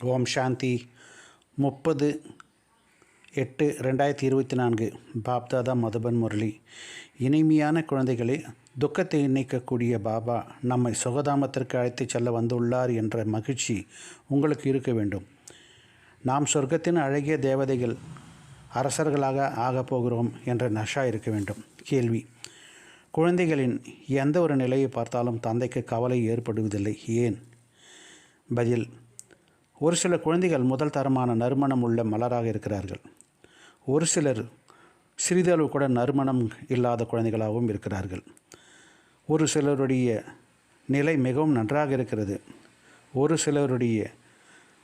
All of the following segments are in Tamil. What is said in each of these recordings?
ஓம் சாந்தி. முப்பது எட்டு ரெண்டாயிரத்தி இருபத்தி நான்கு. பாப்தாதா மதுபன் முரளி. இனிமையான குழந்தைகளே துக்கத்தை நீக்கக்கூடிய பாபா நம்மை சுகதாமத்திற்கு அழைத்துச் செல்ல வந்துள்ளார் என்ற மகிழ்ச்சி உங்களுக்கு இருக்க வேண்டும். நாம் சொர்க்கத்தின் அழகிய தேவதைகள் அரசர்களாக ஆகப் போகிறோம் என்ற நஷா இருக்க வேண்டும். கேள்வி. குழந்தைகளின் எந்த ஒரு நிலையை பார்த்தாலும் தந்தைக்கு கவலை ஏற்படுவதில்லை. ஏன்? பதில். ஒரு சில குழந்தைகள் முதல் தரமான நறுமணம் உள்ள மலராக இருக்கிறார்கள். ஒரு சிலர் சிறிதளவு கூட நறுமணம் இல்லாத குழந்தைகளாகவும் இருக்கிறார்கள். ஒரு சிலருடைய நிலை மிகவும் நன்றாக இருக்கிறது. ஒரு சிலருடைய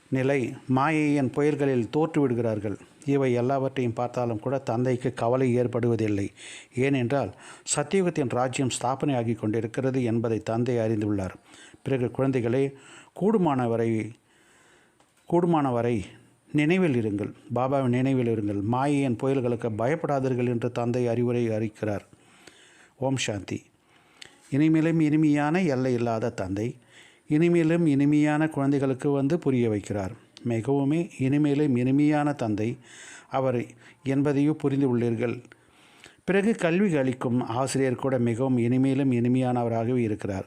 நிலை மாயையின் புயல்களில் தோற்று விடுகிறார்கள். இவை எல்லாவற்றையும் பார்த்தாலும் கூட தந்தைக்கு கவலை ஏற்படுவதில்லை. ஏனென்றால் சத்தியுகத்தின் ராஜ்யம் ஸ்தாபனையாகி கொண்டிருக்கிறது என்பதை தந்தை அறிந்துள்ளார். பிறகு குழந்தைகளே கூடுமானவரை கூடுமான வரை நினைவில் இருங்கள். பாபாவின் நினைவில் இருங்கள். மாயையின் புயல்களுக்கு பயப்படாதீர்கள் என்று தந்தை அறிவுரை அறிக்கிறார். ஓம் சாந்தி. இனிமேலும் இனிமையான எல்லை இல்லாத தந்தை இனிமேலும் இனிமையான குழந்தைகளுக்கு வந்து புரிய வைக்கிறார். மிகவுமே இனிமேலும் இனிமையான தந்தை அவர் என்பதையும் புரிந்து உள்ளீர்கள். பிறகு கல்வி அளிக்கும் ஆசிரியர் கூட மிகவும் இனிமேலும் இனிமையானவராகவே இருக்கிறார்.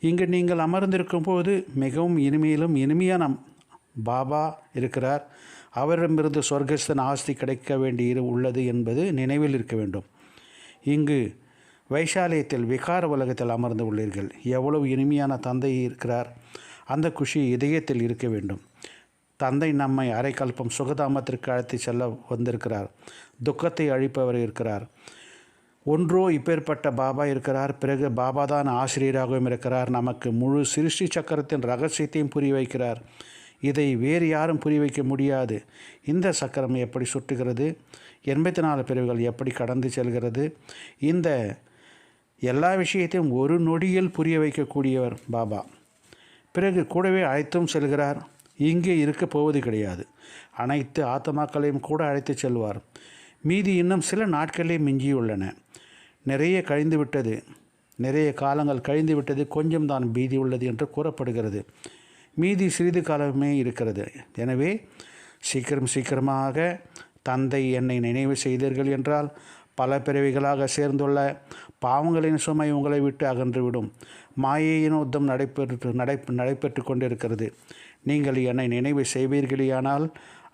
இங்கு நீங்கள் அமர்ந்திருக்கும் போது மிகவும் இனிமையிலும் இனிமையான பாபா இருக்கிறார். அவரிடமிருந்து சொர்க்கஸ்தன் ஆஸ்தி கிடைக்க வேண்டி உள்ளது என்பது நினைவில் இருக்க வேண்டும். இங்கு வைஷாலயத்தில் விகார உலகத்தில் அமர்ந்து உள்ளீர்கள். எவ்வளவு இனிமையான தந்தை இருக்கிறார். அந்த குஷி இதயத்தில் இருக்க வேண்டும். தந்தை நம்மை அரைக்கல்பம் சுகதாமத்திற்கு அழைத்து செல்ல வந்திருக்கிறார். துக்கத்தை அழிப்பவர் இருக்கிறார். ஒன்றோ இப்பேற்பட்ட பாபா இருக்கிறார். பிறகு பாபா தான் ஆசிரியராகவும் இருக்கிறார். நமக்கு முழு சிருஷ்டி சக்கரத்தின் ரகசியத்தையும் புரிய வைக்கிறார். இதை வேறு யாரும் புரிய வைக்க முடியாது. இந்த சக்கரம் எப்படி சுட்டுகிறது? எண்பத்தி நாலு பிரிவுகள் எப்படி கடந்து செல்கிறது? இந்த எல்லா விஷயத்தையும் ஒரு நொடியில் புரிய வைக்கக்கூடியவர் பாபா. பிறகு கூடவே அழைத்தும் செல்கிறார். இங்கே இருக்க போவது கிடையாது. அனைத்து ஆத்மாக்களையும் கூட அழைத்து செல்வார். மீதி இன்னும் சில நாட்களே மிஞ்சியுள்ளன. நிறைய கழிந்து விட்டது நிறைய காலங்கள் கழிந்து விட்டது கொஞ்சம் தான் பீதி உள்ளது என்று கூறப்படுகிறது. மீதி சிறிது காலமே இருக்கிறது. எனவே சீக்கிரம் சீக்கிரமாக தந்தை என்னை நினைவு செய்தீர்கள் என்றால் பல பிறவிகளாக சேர்ந்துள்ள பாவங்களின் சுமை உங்களை விட்டு அகன்றுவிடும். மாயையின் யுத்தம் நடைபெற்று நடை நடைபெற்று கொண்டிருக்கிறது. நீங்கள் என்னை நினைவு செய்வீர்களேயானால்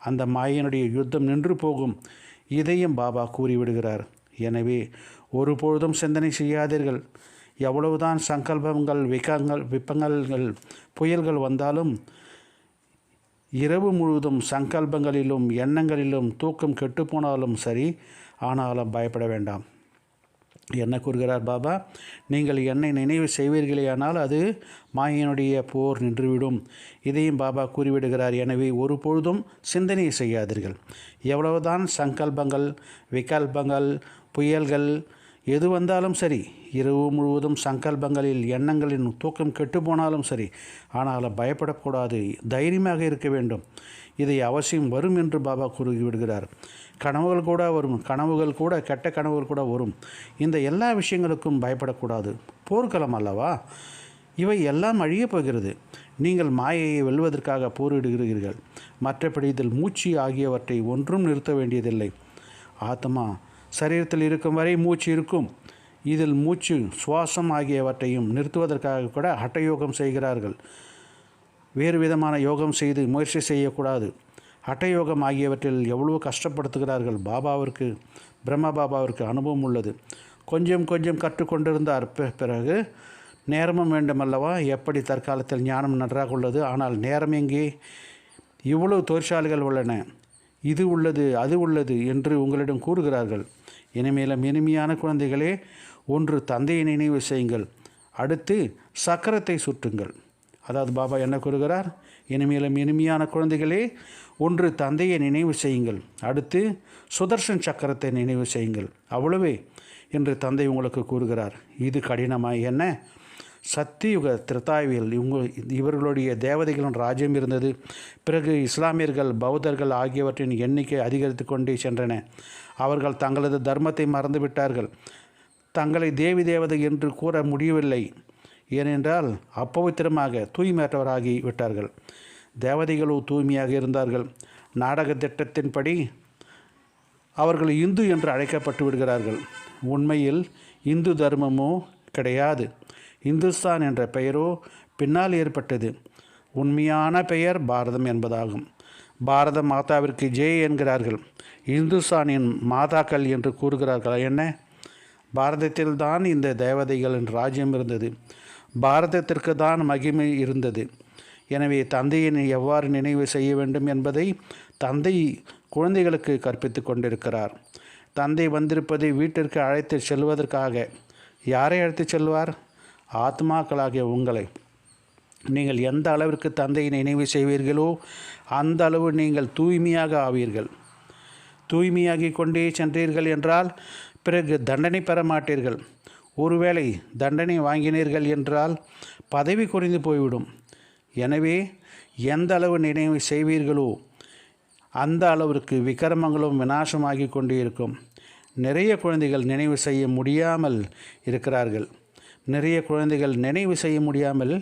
அந்த மாயினுடைய யுத்தம் நின்று போகும். இதையும் பாபா கூறிவிடுகிறார். எனவே ஒருபொழுதும் சிந்தனை செய்யாதீர்கள். எவ்வளவுதான் சங்கல்பங்கள் விக்கங்கள் விப்பங்கள் புயல்கள் வந்தாலும் இரவு முழுவதும் சங்கல்பங்களிலும் எண்ணங்களிலும் தூக்கம் கெட்டுப்போனாலும் சரி ஆனாலும் பயப்பட வேண்டாம். என்ன கூறுகிறார் பாபா? நீங்கள் என்னை நினைவு செய்வீர்களேயானால் அது மாயினுடைய போர் நின்றுவிடும். இதையும் பாபா கூறிவிடுகிறார். எனவே ஒரு பொழுதும் சிந்தனை செய்யாதீர்கள். எவ்வளவுதான் சங்கல்பங்கள் விகல்பங்கள் புயல்கள் எது வந்தாலும் சரி இரவு முழுவதும் சங்கல்பங்களில் எண்ணங்களின் தூக்கம் கெட்டு போனாலும் சரி ஆனாலும் பயப்படக்கூடாது தைரியமாக இருக்க வேண்டும். இதை அவசியம் வரும் என்று பாபா கூறிவிடுகிறார். கனவுகள் கூட வரும் கனவுகள் கூட கெட்ட கனவுகள் கூட வரும். இந்த எல்லா விஷயங்களுக்கும் பயப்படக்கூடாது. போர்க்களம் அல்லவா? இவை எல்லாம் அழியப் போகிறது. நீங்கள் மாயையை வெல்வதற்காக போரிடுகிறீர்கள். மற்றபடி இதில் மூச்சு ஆகியவற்றை ஒன்றும் நிறுத்த வேண்டியதில்லை. ஆத்மா சரீரத்தில் இருக்கும் வரை மூச்சு இருக்கும். இதில் மூச்சு சுவாசம் ஆகியவற்றையும் நிறுத்துவதற்காக கூட ஹட்டயோகம் செய்கிறார்கள். வேறு விதமான யோகம் செய்து முயற்சி செய்யக்கூடாது. ஹட்டயோகம் ஆகியவற்றில் எவ்வளவு கஷ்டப்படுத்துகிறார்கள்? பாபாவிற்கு பிரம்ம பாபாவிற்கு அனுபவம் உள்ளது. கொஞ்சம் கொஞ்சம் கற்றுக்கொண்டிருந்தார். பிறகு நேரமும் வேண்டுமல்லவா? எப்படி தற்காலத்தில் ஞானம் நன்றாக உள்ளது? ஆனால் நேரம் எங்கே? இவ்வளவு தொழிற்சாலைகள் உள்ளன. இது உள்ளது அது உள்ளது என்று உங்களிடம் கூறுகிறார்கள். இனிமேலும் இனிமையான குழந்தைகளே ஒன்று தந்தையை நினைவு செய்யுங்கள். அடுத்து சக்கரத்தை சுற்றுங்கள். அதாவது பாபா என்ன கூறுகிறார்? இனிமேலும் இனிமையான குழந்தைகளே ஒன்று தந்தையை நினைவு செய்யுங்கள். அடுத்து சுதர்ஷன் சக்கரத்தை நினைவு செய்யுங்கள். அவ்வளவே என்று தந்தை உங்களுக்கு கூறுகிறார். இது கடினமாக என்ன? சத்தியுக திருத்தாய்வில் இவங்க இவர்களுடைய தேவதைகளின் ராஜ்யம் இருந்தது. பிறகு இஸ்லாமியர்கள் பௌத்தர்கள் ஆகியவற்றின் எண்ணிக்கை அதிகரித்து கொண்டே சென்றன. அவர்கள் தங்களது தர்மத்தை மறந்துவிட்டார்கள். தங்களை தேவி தேவதை என்று கூற முடியவில்லை. ஏனென்றால் அப்பவித்திரமாக தூய்மையற்றவராகி விட்டார்கள். தேவதைகளோ தூய்மையாக இருந்தார்கள். நாடக திட்டத்தின்படி அவர்கள் இந்து என்று அழைக்கப்பட்டு விடுகிறார்கள். உண்மையில் இந்து தர்மமோ கிடையாது. இந்துஸ்தான் என்ற பெயரோ பின்னால் ஏற்பட்டது. உண்மையான பெயர் பாரதம் என்பதாகும். பாரத மாதாவிற்கு ஜெய் என்கிறார்கள். இந்துஸ்தானின் மாதாக்கள் என்று கூறுகிறார்கள் என்ன? பாரதத்தில் தான் இந்த தேவதைகளின் ராஜ்யம் இருந்தது. பாரதத்திற்கு தான் மகிமை இருந்தது. எனவே தந்தையினை எவ்வாறு நினைவு செய்ய வேண்டும் என்பதை தந்தை குழந்தைகளுக்கு கற்பித்து கொண்டிருக்கிறார். தந்தை வந்திருப்பதை வீட்டிற்கு அழைத்து செல்வதற்காக யாரை அழைத்து செல்வார்? ஆத்மாக்களாகிய உங்களை. நீங்கள் எந்த அளவிற்கு தந்தையை நினைவு செய்வீர்களோ அந்த அளவு நீங்கள் தூய்மையாக ஆவீர்கள். தூய்மையாகி கொண்டே சென்றீர்கள் என்றால் பிறகு தண்டனை பெற மாட்டீர்கள். ஒருவேளை தண்டனை வாங்கினீர்கள் என்றால் பதவி குறைந்து போய்விடும். எனவே எந்த அளவு நினைவு செய்வீர்களோ அந்த அளவிற்கு விக்கிரமங்களும் விநாசமாகி கொண்டே இருக்கும். நிறைய குழந்தைகள் நினைவு செய்ய முடியாமல் இருக்கிறார்கள். நிறைய குழந்தைகள் நினைவு செய்ய முடியாமல்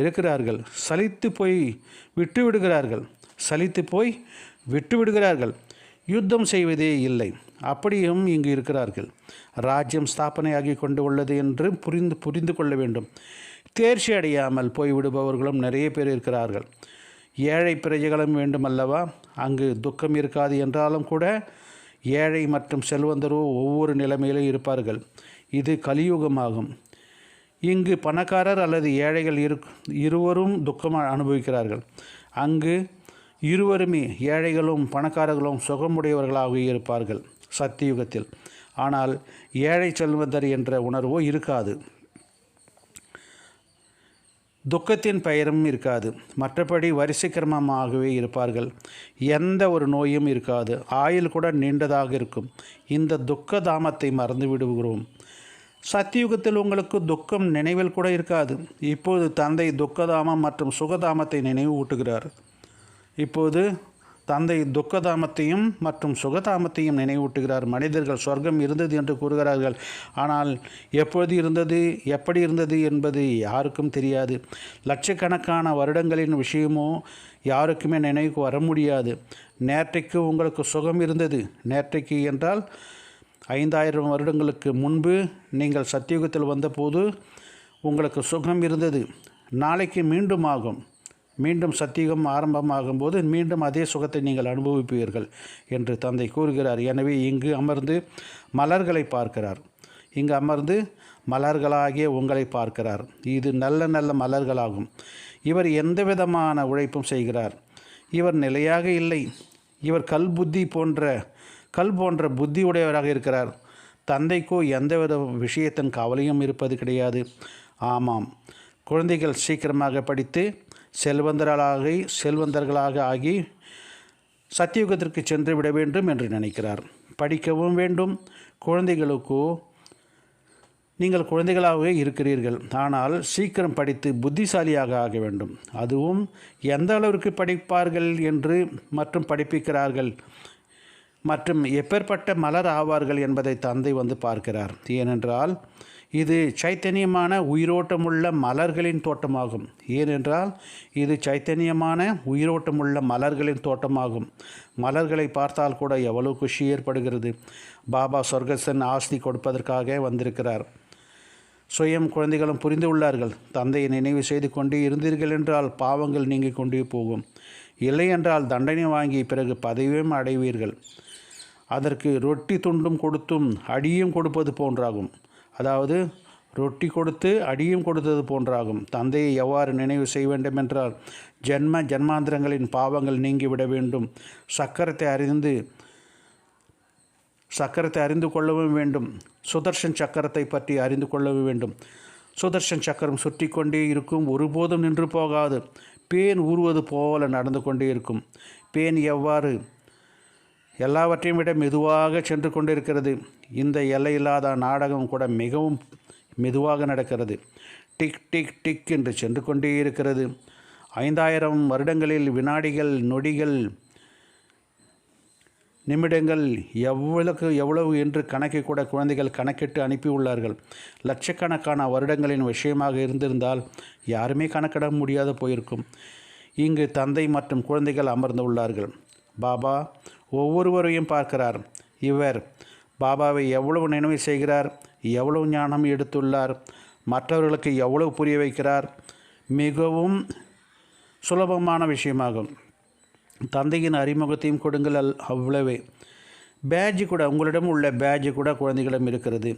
இருக்கிறார்கள். சலித்து போய் விட்டு விடுகிறார்கள் சலித்து போய் விட்டு விடுகிறார்கள் யுத்தம் செய்வதே இல்லை. அப்படியும் இங்கு இருக்கிறார்கள். ராஜ்யம் ஸ்தாபனையாகி கொண்டு உள்ளது என்று புரிந்து புரிந்து கொள்ள வேண்டும். தேர்ச்சி அடையாமல் போய்விடுபவர்களும் நிறைய பேர் இருக்கிறார்கள். ஏழை பிரஜைகளும் வேண்டுமல்லவா? அங்கு துக்கம் இருக்காது என்றாலும் கூட ஏழை மற்றும் செல்வந்தரோ ஒவ்வொரு நிலைமையிலும் இருப்பார்கள். இது கலியுகமாகும். இங்கு பணக்காரர் அல்லது ஏழைகள் இரு இருவரும் துக்கம் அனுபவிக்கிறார்கள். அங்கு இருவருமே ஏழைகளும் பணக்காரர்களும் சுகமுடையவர்களாக இருப்பார்கள் சத்தியுகத்தில். ஆனால் ஏழை செல்வந்தர் என்ற உணர்வோ இருக்காது. துக்கத்தின் பெயரும் இருக்காது. மற்றபடி வரிசை கிரமமாகவே இருப்பார்கள். எந்த ஒரு நோயும் இருக்காது. ஆயுள் கூட நீண்டதாக இருக்கும். இந்த துக்க தாமத்தை மறந்து விடுகிறோம் சத்தியுகத்தில் உங்களுக்கு துக்கம் நினைவில் கூட இருக்காது. இப்போது தந்தை துக்கதாமம் மற்றும் சுகதாமத்தை நினைவு ஊட்டுகிறார். இப்போது தந்தை துக்கதாமத்தையும் மற்றும் சுகதாமத்தையும் நினைவூட்டுகிறார் மனிதர்கள் சொர்க்கம் இருந்தது என்று கூறுகிறார்கள். ஆனால் எப்பொழுது இருந்தது எப்படி இருந்தது என்பது யாருக்கும் தெரியாது. லட்சக்கணக்கான வருடங்களின் விஷயமோ யாருக்குமே நினைவுக்கு வர முடியாது. நேற்றைக்கு உங்களுக்கு சுகம் இருந்தது. நேற்றைக்கு என்றால் ஐந்தாயிரம் வருடங்களுக்கு முன்பு நீங்கள் சத்தியுகத்தில் வந்தபோது உங்களுக்கு சுகம் இருந்தது. நாளைக்கு மீண்டும் ஆகும். மீண்டும் சத்தியுகம் ஆரம்பமாகும் போது மீண்டும் அதே சுகத்தை நீங்கள் அனுபவிப்பீர்கள் என்று தந்தை கூறுகிறார். எனவே இங்கு அமர்ந்து மலர்களை பார்க்கிறார். இங்கு அமர்ந்து மலர்களாகிய உங்களை பார்க்கிறார். இது நல்ல நல்ல மலர்களாகும். இவர் எந்த விதமான உழைப்பும் செய்கிறார். இவர் நிலையாக இல்லை. இவர் கல் புத்தி போன்ற கல் போன்ற புத்தி உடையவராக இருக்கிறார். தந்தைக்கோ எந்தவித விஷயத்தின் கவலையும் இருப்பது கிடையாது. ஆமாம். குழந்தைகள் சீக்கிரமாக படித்து செல்வந்தர்களாக செல்வந்தர்களாக ஆகி சத்தியுகத்திற்கு சென்று விட வேண்டும் என்று நினைக்கிறார். படிக்கவும் வேண்டும். குழந்தைகளுக்கோ நீங்கள் குழந்தைகளாகவே இருக்கிறீர்கள். ஆனால் சீக்கிரம் படித்து புத்திசாலியாக ஆக வேண்டும். அதுவும் எந்த அளவிற்கு படிப்பார்கள் என்று மற்றும் படிப்பிக்கிறார்கள். மற்றும் எப்பேற்பட்ட மலர் ஆவார்கள் என்பதை தந்தை வந்து பார்க்கிறார். ஏனென்றால் இது சைத்தன்யமான உயிரோட்டமுள்ள மலர்களின் தோட்டமாகும். ஏனென்றால் இது சைத்தன்யமான உயிரோட்டமுள்ள மலர்களின் தோட்டமாகும். மலர்களை பார்த்தால் கூட எவ்வளவு குஷி ஏற்படுகிறது. பாபா சொர்க்கசன் ஆஸ்தி கொடுப்பதற்காக வந்திருக்கிறார். சுயம் குழந்தைகளும் புரிந்து உள்ளார்கள். தந்தையை நினைவு செய்து கொண்டே இருந்தீர்கள் என்றால் பாவங்கள் நீங்கிக் கொண்டே போகும். இல்லை என்றால் தண்டனை வாங்கி பிறகு பதவியும் அடைவீர்கள். அதற்கு ரொட்டி துண்டும் கொடுத்தும் அடியும் கொடுப்பது போன்றாகும். அதாவது ரொட்டி கொடுத்து அடியும் கொடுத்தது போன்றாகும். தந்தையை எவ்வாறு நினைவு செய்ய வேண்டும் என்றால் ஜென்ம ஜென்மாந்திரங்களின் பாவங்கள் நீங்கிவிட வேண்டும். சக்கரத்தை அறிந்து சக்கரத்தை அறிந்து கொள்ளவும் வேண்டும். சுதர்ஷன் சக்கரத்தை பற்றி அறிந்து கொள்ளவும் வேண்டும். சுதர்ஷன் சக்கரம் சுற்றி கொண்டே இருக்கும் ஒருபோதும் நின்று போகாது. பேன் ஊறுவது போல நடந்து கொண்டே இருக்கும். பேன் எவ்வாறு எல்லாவற்றையும் விட மெதுவாக சென்று கொண்டிருக்கிறது. இந்த எல்லையில்லாத நாடகம் கூட மிகவும் மெதுவாக நடக்கிறது. டிக் டிக் டிக் என்று சென்று கொண்டே இருக்கிறது. ஐந்தாயிரம் வருடங்களில் வினாடிகள் நொடிகள் நிமிடங்கள் எவ்வளவு எவ்வளவு என்று கணக்கை கூட குழந்தைகள் கணக்கிட்டு அனுப்பியுள்ளார்கள். லட்சக்கணக்கான வருடங்களின் விஷயமாக இருந்திருந்தால் யாருமே கணக்கிட முடியாது போயிருக்கும். இங்கு தந்தை மற்றும் குழந்தைகள் அமர்ந்துள்ளார்கள் பாபா ஒவ்வொருவரையும் பார்க்கிறார். இவர் பாபாவை எவ்வளவு நினைவு செய்கிறார்? எவ்வளவு ஞானம் எடுத்துள்ளார்? மற்றவர்களுக்கு எவ்வளவு புரிய வைக்கிறார்? மிகவும் சுலபமான விஷயமாகும். தந்தையின் அறிமுகத்தையும் கொடுங்கள் அல் அவ்வளவே. பேட்ஜ் கூட உங்களிடம் உள்ள பேட்ஜ் கூட குழந்தைகளிடம் இருக்கிறது.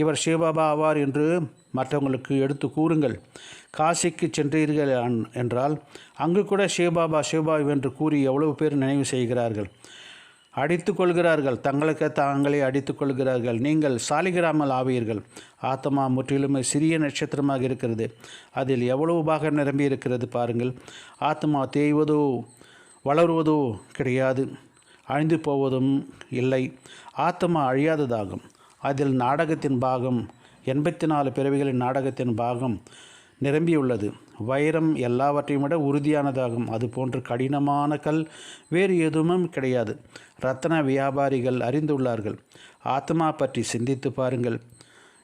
இவர் சிவபாபா ஆவார் என்று மற்றவங்களுக்கு எடுத்து கூறுங்கள். காசிக்கு சென்றீர்கள் என்றால் அங்கு கூட சிவபாபா சிவபாபா என்று கூறி எவ்வளவு பேர் நினைவு செய்கிறார்கள்? அடித்து கொள்கிறார்கள். தங்களுக்கு தாங்களே அடித்து கொள்கிறார்கள். நீங்கள் சாலிகிராமல் ஆவீர்கள். ஆத்மா முற்றிலுமே சிறிய நட்சத்திரமாக இருக்கிறது. அதில் எவ்வளவு பாகம் நிரம்பி இருக்கிறது பாருங்கள். ஆத்மா தேய்வதோ வளருவதோ கிடையாது. அழிந்து போவதும் இல்லை. ஆத்மா அழியாததாகும். அதில் நாடகத்தின் பாகம் எண்பத்தி நாலு பிறவிகளின் நாடகத்தின் பாகம் நிரம்பியுள்ளது. வைரம் எல்லாவற்றையும் விட உறுதியானதாகும். அதுபோன்று கடினமான கல் வேறு எதுவும் கிடையாது. ரத்தன வியாபாரிகள் அறிந்துள்ளார்கள். ஆத்மா பற்றி சிந்தித்து பாருங்கள்.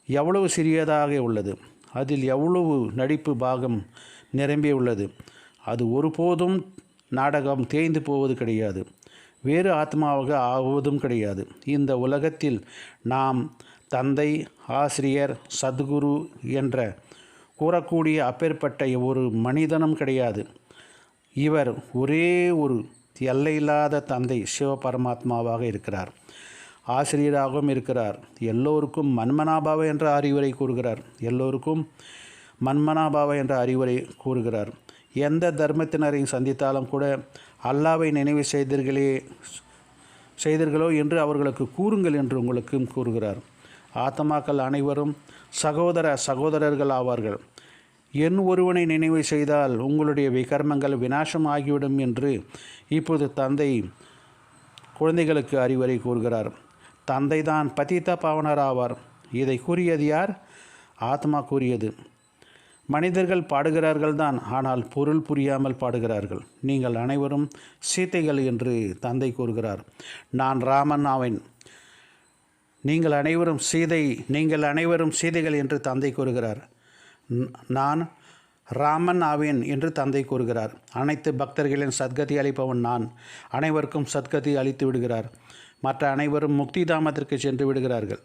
எவ்வளவு சிறியதாக உள்ளது. அதில் எவ்வளவு நடிப்பு பாகம் நிரம்பியுள்ளது. அது ஒருபோதும் நாடகம் தேய்ந்து போவது கிடையாது. வேறு ஆத்மாவாக ஆவதும் கிடையாது. இந்த உலகத்தில் நாம் தந்தை ஆசிரியர் சத்குரு என்ற கூறக்கூடிய அப்பேற்பட்ட ஒரு மனிதனும் கிடையாது. இவர் ஒரே ஒரு எல்லையில்லாத தந்தை சிவ பரமாத்மாவாக இருக்கிறார். ஆசிரியராகவும் இருக்கிறார். எல்லோருக்கும் மன்மனாபாவ என்ற அறிவுரை கூறுகிறார். எல்லோருக்கும் மன்மனாபாவ என்ற அறிவுரை கூறுகிறார். எந்த தர்மத்தினரையும் சந்தித்தாலும் கூட அல்லாவை நினைவு செய்தீர்களே செய்தீர்களோ என்று அவர்களுக்கு கூறுங்கள் என்று உங்களுக்கும் கூறுகிறார். ஆத்மாக்கள் அனைவரும் சகோதர சகோதரர்கள் ஆவார்கள். என் ஒருவனை நினைவு செய்தால் உங்களுடைய விகர்மங்கள் விநாசம் ஆகிவிடும் என்று இப்போது தந்தை குழந்தைகளுக்கு அறிவுரை கூறுகிறார். தந்தை தான் பதித்த பாவனர் ஆவார் இதை கூறியது யார்? ஆத்மா கூறியது. மனிதர்கள் பாடுகிறார்கள் தான் ஆனால் பொருள் புரியாமல் பாடுகிறார்கள். நீங்கள் அனைவரும் சீத்தைகள் என்று தந்தை கூறுகிறார். நான் ராமன் ஆவேன். நீங்கள் அனைவரும் சீதை நீங்கள் அனைவரும் சீதைகள் என்று தந்தை கூறுகிறார். நான் ராமன் ஆவேன் என்று தந்தை கூறுகிறார். அனைத்து பக்தர்களின் சத்கதி அளிப்பவன் நான். அனைவருக்கும் சத்கதி அளித்து விடுகிறார். மற்ற அனைவரும் முக்தி தாமத்திற்கு சென்று விடுகிறார்கள்.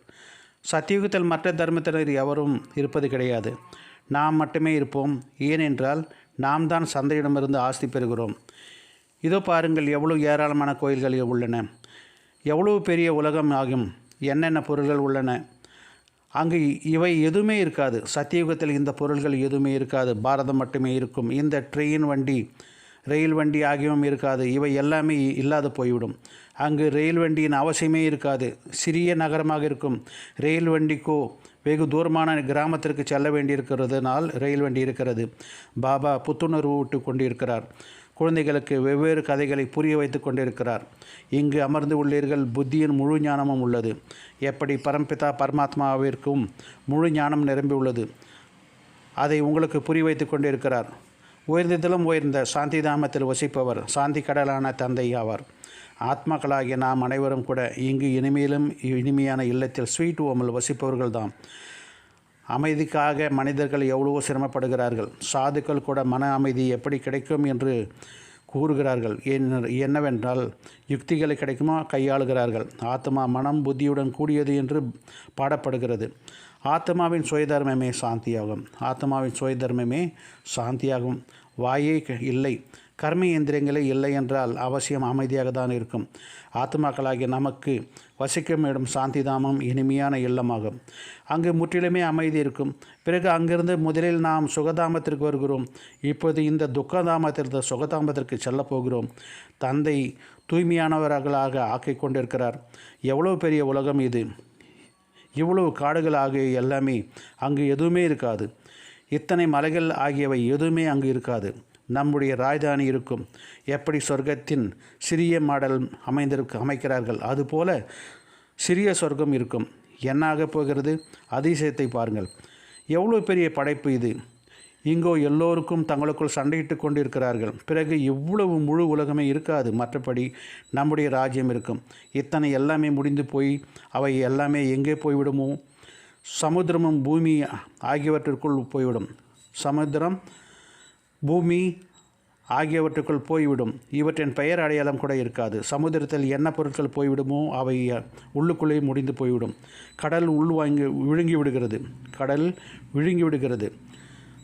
சத்தியுகத்தில் மற்ற தர்மத்தினர் எவரும் இருப்பது கிடையாது. நாம் மட்டுமே இருப்போம். ஏனென்றால் நாம் தான் சந்தையிடமிருந்து ஆஸ்தி பெறுகிறோம். இதோ பாருங்கள் எவ்வளவு ஏராளமான கோயில்கள் உள்ளன. எவ்வளவு பெரிய உலகம் ஆகும். என்னென்ன பொருள்கள் உள்ளன. அங்கு இவை எதுவுமே இருக்காது. சத்தியுகத்தில் இந்த பொருள்கள் எதுவுமே இருக்காது. பாரதம் மட்டுமே இருக்கும். இந்த ட்ரெயின் வண்டி ரயில் வண்டி ஆகியவும் இருக்காது. இவை எல்லாமே இல்லாது போய்விடும். அங்கு ரயில் வண்டியின் அவசியமே இருக்காது. சிறிய நகரமாக இருக்கும். ரயில் வண்டிக்கோ வெகு தூரமான கிராமத்திற்கு செல்ல வேண்டியிருக்கிறதுனால் ரயில் வண்டி இருக்கிறது. பாபா புத்துணர்வு விட்டு கொண்டிருக்கிறார். குழந்தைகளுக்கு வெவ்வேறு கதைகளை புரிய வைத்து கொண்டிருக்கிறார். இங்கு அமர்ந்து உள்ளீர்கள் புத்தியின் முழு ஞானமும் உள்ளது. எப்படி பரம்பிதா பரமாத்மாவிற்கும் முழு ஞானம் நிரம்பி உள்ளது? அதை உங்களுக்கு புரிய வைத்து கொண்டிருக்கிறார். உயர்ந்ததிலும் உயர்ந்த சாந்தி தாமத்தில் வசிப்பவர் சாந்தி கடலான தந்தை ஆவார். ஆத்மாக்களாகிய நாம் அனைவரும் கூட இங்கு இனிமையிலும் இனிமையான இல்லத்தில் ஸ்வீட் ஓமில் வசிப்பவர்கள்தான் அமைதிக்காக மனிதர்கள் எவ்வளவோ சிரமப்படுகிறார்கள். சாதுக்கள் கூட மன அமைதி எப்படி கிடைக்கும் என்று கூறுகிறார்கள். என்னவென்றால் யுக்திகளை கிடைக்குமா? கையாளுகிறார்கள். ஆத்மா மனம் புத்தியுடன் கூடியது என்று பாடப்படுகிறது. ஆத்மாவின் சுயதர்மமே சாந்தியாகும். ஆத்மாவின் சுயதர்மமே சாந்தியாகும். வாயே க- இல்லை. கர்ம இயந்திரங்களே இல்லை என்றால் அவசியம் அமைதியாக தான் இருக்கும். ஆத்மாக்களாகிய நமக்கு வசிக்கும் இடம் சாந்திதாமம் இனிமையான இல்லமாகும். அங்கு முற்றிலுமே அமைதி இருக்கும். பிறகு அங்கிருந்து முதலில் நாம் சுகதாமத்திற்கு வருகிறோம். இப்போது இந்த துக்கதாமத்திற்கு சுகதாமத்திற்கு செல்லப் போகிறோம். தந்தை தூய்மையானவர்களாக ஆக்கிக் கொண்டிருக்கிறார். எவ்வளோ பெரிய உலகம் இது. இவ்வளவு காடுகள் ஆகிய எல்லாமே அங்கு எதுவுமே இருக்காது. இத்தனை மலைகள் ஆகியவை எதுவுமே அங்கு இருக்காது. நம்முடைய ராஜதானி இருக்கும். எப்படி சொர்க்கத்தின் சிறிய மாடல் அமைந்திருக்கு அமைக்கிறார்கள்? அதுபோல சிறிய சொர்க்கம் இருக்கும். என்னாகப் போகிறது? அதிசயத்தை பாருங்கள். எவ்வளோ பெரிய படைப்பு இது? இங்கோ எல்லோருக்கும் தங்களுக்குள் சண்டையிட்டு கொண்டிருக்கிறார்கள். பிறகு இவ்வளவு முழு உலகமே இருக்காது. மற்றபடி நம்முடைய ராஜ்யம் இருக்கும். இத்தனை எல்லாமே முடிந்து போய் அவை எல்லாமே எங்கே போய்விடுமோ? சமுத்திரமும் பூமி ஆகியவற்றிற்குள் போய்விடும். சமுத்திரம் பூமி ஆகியவற்றுக்குள் போய்விடும். இவற்றின் பெயர் அடையாளம் கூட இருக்காது. சமுதிரத்தில் என்ன பொருட்கள் போய்விடுமோ அவை உள்ளுக்குள்ளே முடிந்து போய்விடும். கடல் உள்வாங்கி விழுங்கி விடுகிறது. கடல் விழுங்கி விடுகிறது.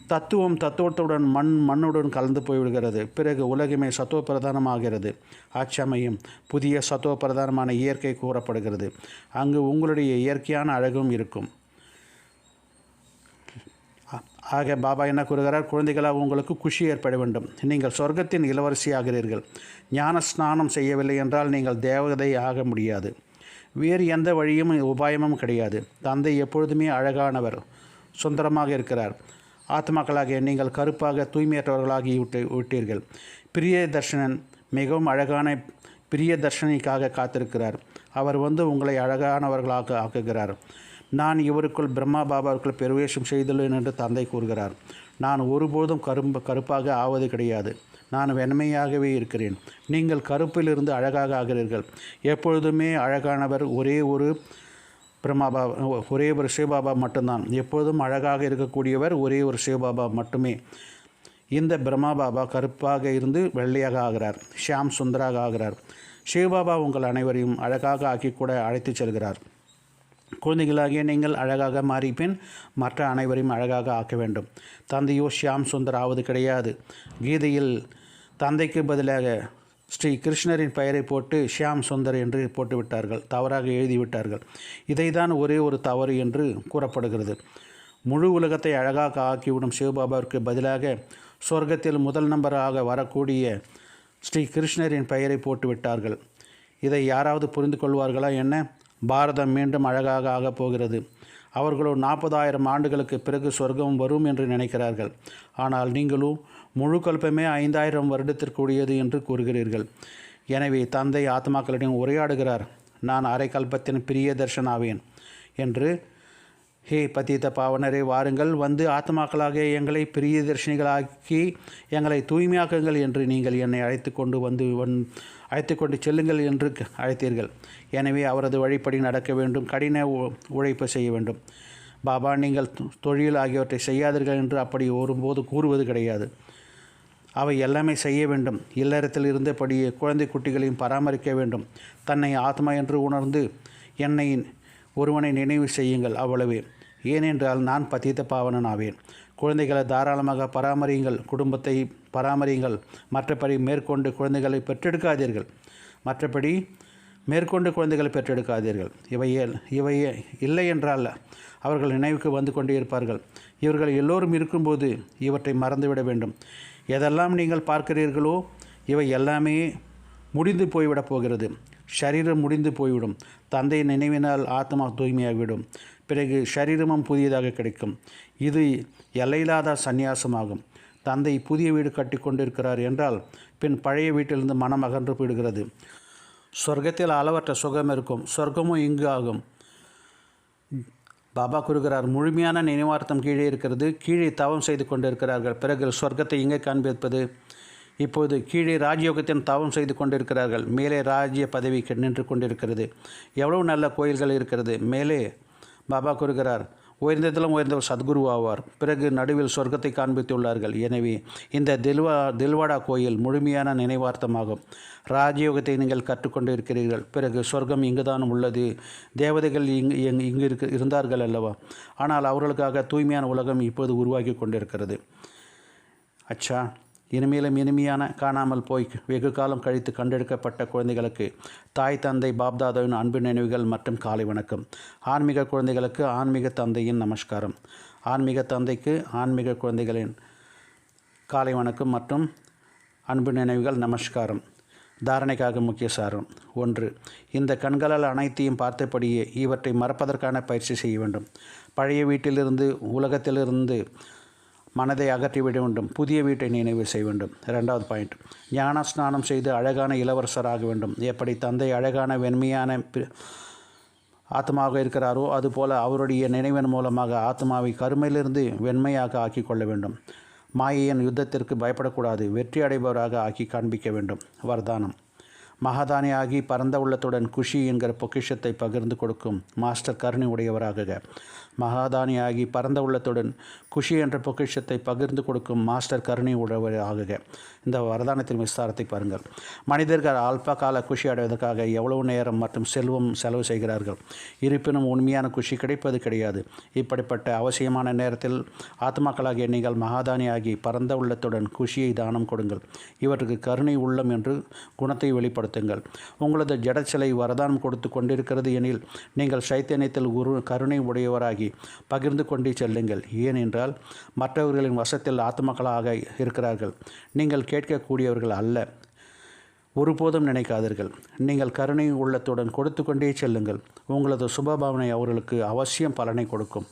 தத்துவம் தத்துவத்துடன் மண் மண்ணுடன் கலந்து போய்விடுகிறது. பிறகு உலகமே சத்துவ பிரதானமாகிறது அச்சமயம் புதிய சத்துவ பிரதானமான இயற்கை கூறப்படுகிறது. அங்கு உங்களுடைய இயற்கையான அழகும் இருக்கும். ஆக பாபா என்ன கூறுகிறார்? குழந்தைகளாக உங்களுக்கு குஷி ஏற்பட வேண்டும். நீங்கள் சொர்க்கத்தின் இளவரசி ஆகிறீர்கள் ஞான ஸ்நானம் செய்யவில்லை என்றால் நீங்கள் தேவதை ஆக முடியாது. வேறு எந்த வழியும் உபாயமும் கிடையாது. தந்தை எப்பொழுதுமே அழகானவர் சுந்தரமாக இருக்கிறார். ஆத்மாக்களாகிய நீங்கள் கருப்பாக தூய்மையற்றவர்களாகி விட்டு விட்டீர்கள். பிரிய தர்ஷனன் மிகவும் அழகான பிரிய தர்ஷனிக்காக காத்திருக்கிறார். அவர் வந்து உங்களை அழகானவர்களாக ஆக்குகிறார். நான் இவருக்குள் பிரம்மா பாபாவுக்குள் பிரவேசம் செய்துள்ளேன் என்று தந்தை கூறுகிறார். நான் ஒருபோதும் கரும்பு கருப்பாக ஆவது கிடையாது. நான் வெண்மையாகவே இருக்கிறேன். நீங்கள் கருப்பிலிருந்து அழகாக ஆகிறீர்கள். எப்பொழுதுமே அழகானவர் ஒரே ஒரு பிரம்மாபா ஒரே ஒரு சிவபாபா மட்டும்தான். எப்பொழுதும் அழகாக இருக்கக்கூடியவர் ஒரே ஒரு சிவபாபா மட்டுமே. இந்த பிரம்மா பாபா கருப்பாக இருந்து வெள்ளையாக ஆகிறார். ஷியாம் சுந்தராக ஆகிறார். சிவபாபா உங்கள் அனைவரையும் அழகாக ஆக்கி கூட அழைத்துச் செல்கிறார். குழந்தைகளாகிய நீங்கள் அழகாக மாறி பின் மற்ற அனைவரையும் அழகாக ஆக்க வேண்டும். தந்தையோ ஷியாம் சுந்தர் ஆவது கிடையாது. கீதையில் தந்தைக்கு பதிலாக ஸ்ரீ கிருஷ்ணரின் பெயரை போட்டு ஷியாம் சுந்தர் என்று போட்டுவிட்டார்கள். தவறாக எழுதிவிட்டார்கள். இதைதான் ஒரே ஒரு தவறு என்று கூறப்படுகிறது. முழு உலகத்தை அழகாக ஆக்கிவிடும் சிவபாபாவிற்கு பதிலாக சொர்க்கத்தில் முதல் நம்பராக வரக்கூடிய ஸ்ரீ கிருஷ்ணரின் பெயரை போட்டுவிட்டார்கள். இதை யாராவது புரிந்து கொள்வார்களா என்ன? பாரதம் மீண்டும் அழகாக ஆகப் போகிறது. அவர்களோ நாற்பதாயிரம் ஆண்டுகளுக்கு பிறகு சொர்க்கம் வரும் என்று நினைக்கிறார்கள். ஆனால் நீங்களும் முழு கல்பமே ஐந்தாயிரம் வருடத்திற்குரியது என்று கூறுகிறீர்கள். எனவே தந்தை ஆத்மாக்களிடம் உரையாடுகிறார் நான் அரை கல்பத்தின் பிரிய தர்ஷனாவேன் என்று ஹே பதித்த பாவனரே வாருங்கள். வந்து ஆத்மாக்களாக எங்களை பிரியதர்ஷினிகளாக்கி எங்களை தூய்மையாக்குங்கள் என்று நீங்கள் என்னை அழைத்து கொண்டு வந்து வந் அழைத்து கொண்டு செல்லுங்கள் என்று அழைத்தீர்கள். எனவே அவரது வழிப்படி நடக்க வேண்டும். கடின உ- உழைப்பு செய்ய வேண்டும். பாபா நீங்கள் தொ- தொழில் ஆகியவற்றை செய்யாதீர்கள் என்று அப்படி ஒருபோது கூறுவது கிடையாது. அவை எல்லாமே செய்ய வேண்டும். இல்லறத்தில் இருந்தபடியே குழந்தை குட்டிகளையும் பராமரிக்க வேண்டும். தன்னை ஆத்மா என்று உணர்ந்து என்னை ஒருவனை நினைவு செய்யுங்கள் அவ்வளவே. ஏனென்றால் நான் பத்தித்த பாவனன் ஆவேன் குழந்தைகளை தாராளமாக பராமரியுங்கள். குடும்பத்தை பராமரியுங்கள். மற்றபடி மேற்கொண்டு குழந்தைகளை பெற்றெடுக்காதீர்கள். மற்றபடி மேற்கொண்டு குழந்தைகளை பெற்றெடுக்காதீர்கள். இவை இவை இல்லை என்றால் அவர்கள் நினைவுக்கு வந்து கொண்டே இருப்பார்கள். இவர்கள் எல்லோரும் இருக்கும்போது இவற்றை மறந்துவிட வேண்டும். எதெல்லாம் நீங்கள் பார்க்கிறீர்களோ இவை எல்லாமே முடிந்து போய்விடப் போகிறது. சரீரம் முடிந்து போய்விடும். தந்தை நினைவினால் ஆத்மா தூய்மையாகிவிடும். பிறகு சரீரமும் புதியதாக கிடைக்கும். இது எல்லையில்லாத சந்நியாசமாகும். தந்தை புதிய வீடு கட்டி கொண்டிருக்கிறார் என்றால் பின் பழைய வீட்டிலிருந்து மனம் அகன்று போயிடுகிறது சொர்க்கத்தில் அளவற்ற சுகம் இருக்கும். சொர்க்கமும் இங்கு ஆகும். பாபா கூறுகிறார் முழுமையான நினைவார்த்தம் கீழே இருக்கிறது. கீழே தவம் செய்து கொண்டிருக்கிறார்கள். பிறகு சொர்க்கத்தை எங்கே காண்பிப்பது? இப்போது கீழே ராஜயோகத்தின் தவம் செய்து கொண்டிருக்கிறார்கள். மேலே ராஜ்ய பதவி நின்று கொண்டிருக்கிறது. எவ்வளவு நல்ல கோயில்கள் இருக்கிறது. மேலே பாபா கூறுகிறார் உயர்ந்ததிலும் உயர்ந்தவர் சத்குரு ஆவார் பிறகு நடுவில் சொர்க்கத்தை காண்பித்துள்ளார்கள். எனவே இந்த தில்வா தில்வாடா கோயில் முழுமையான நினைவார்த்தமாகும். ராஜயோகத்தை நீங்கள் கற்றுக்கொண்டு இருக்கிறீர்கள் பிறகு சொர்க்கம் இங்குதான் உள்ளது. தேவதைகள் இங்கு இங்கு இங்கு இருக்க இருந்தார்கள் அல்லவா? ஆனால் அவர்களுக்காக தூய்மையான உலகம் இப்போது உருவாக்கி கொண்டிருக்கிறது. அச்சா இனிமேலும் இனிமையான காணாமல் போய் வெகு காலம் கழித்து கண்டெடுக்கப்பட்ட குழந்தைகளுக்கு தாய் தந்தை பாப்தாதாவின் அன்பு நினைவுகள் மற்றும் காலை வணக்கம். ஆன்மீக குழந்தைகளுக்கு ஆன்மீக தந்தையின் நமஸ்காரம். ஆன்மீக தந்தைக்கு ஆன்மீக குழந்தைகளின் காலை வணக்கம் மற்றும் அன்பு நினைவுகள் நமஸ்காரம். தாரணைக்காக முக்கிய சாரம். ஒன்று இந்த கண்களால் அனைத்தையும் பார்த்தபடியே இவற்றை மறப்பதற்கான பயிற்சி செய்ய வேண்டும். பழைய வீட்டிலிருந்து உலகத்திலிருந்து மனதை அகற்றிவிட வேண்டும். புதிய வீட்டை நினைவு செய்ய வேண்டும். இரண்டாவது பாயிண்ட் ஞான ஸ்நானம் செய்து அழகான இளவரசராக வேண்டும். எப்படி தந்தை அழகான வெண்மையான ஆத்மாவாக இருக்கிறாரோ அதுபோல அவருடைய நினைவின் மூலமாக ஆத்மாவை கருமையிலிருந்து வெண்மையாக ஆக்கி கொள்ள வேண்டும். மாயையின் யுத்தத்திற்கு பயப்படக்கூடாது. வெற்றி அடைபவராக ஆக்கி காண்பிக்க வேண்டும். வரதானம். மகாதானியாகி பரந்த உள்ளத்துடன் குஷி என்கிற பொக்கிஷத்தை பகிர்ந்து கொடுக்கும். மாஸ்டர் கருணை உடையவராக. மகாதானியாகி பரந்த உள்ளத்துடன் குஷி என்ற பொக்கிஷத்தை பகிர்ந்து கொடுக்கும் மாஸ்டர் கருணை உடையவராகுக இந்த வரதானத்தின் விஸ்தாரத்தை பாருங்கள். மனிதர்கள் அல்ப கால குஷி அடைவதற்காக எவ்வளவு நேரம் மற்றும் செல்வம் செலவு செய்கிறார்கள்? இருப்பினும் உண்மையான குஷி கிடைப்பது கிடையாது. இப்படிப்பட்ட அவசியமான நேரத்தில் ஆத்மாக்களாகிய நீங்கள் மகாதானியாகி பரந்த உள்ளத்துடன் குஷியை தானம் கொடுங்கள். இவற்றுக்கு கருணை உள்ளம் என்று குணத்தை வெளிப்படுத்துங்கள். உங்களது ஜடச்சிலை வரதானம் கொடுத்து கொண்டிருக்கிறது எனில் நீங்கள் சைத்தன்யத்தில் குரு கருணை உடையவராகி பகிர்ந்து கொண்டே செல்லுங்கள். ஏனென்றால் மற்றவர்களின் வசத்தில் ஆத்மக்களாக இருக்கிறார்கள். நீங்கள் கேட்கக்கூடியவர்கள் அல்ல. ஒருபோதும் நினைக்காதீர்கள். நீங்கள் கருணை உள்ளத்துடன் கொடுத்து கொண்டே செல்லுங்கள். உங்களது சுபபாவனை அவர்களுக்கு அவசியம் பலனை கொடுக்கும்.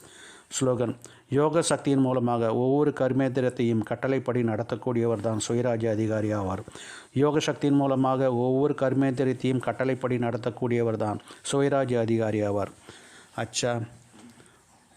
ஸ்லோகன் யோக சக்தியின் மூலமாக ஒவ்வொரு கர்மேந்திரத்தையும் கட்டளைப்படி நடத்தக்கூடியவர் தான் சுயராஜ்ய அதிகாரி ஆவார். யோக சக்தியின் மூலமாக ஒவ்வொரு கர்மேந்திரத்தையும் கட்டளைப்படி நடத்தக்கூடியவர் தான் சுயராஜ்ய அதிகாரி ஆவார். அச்சா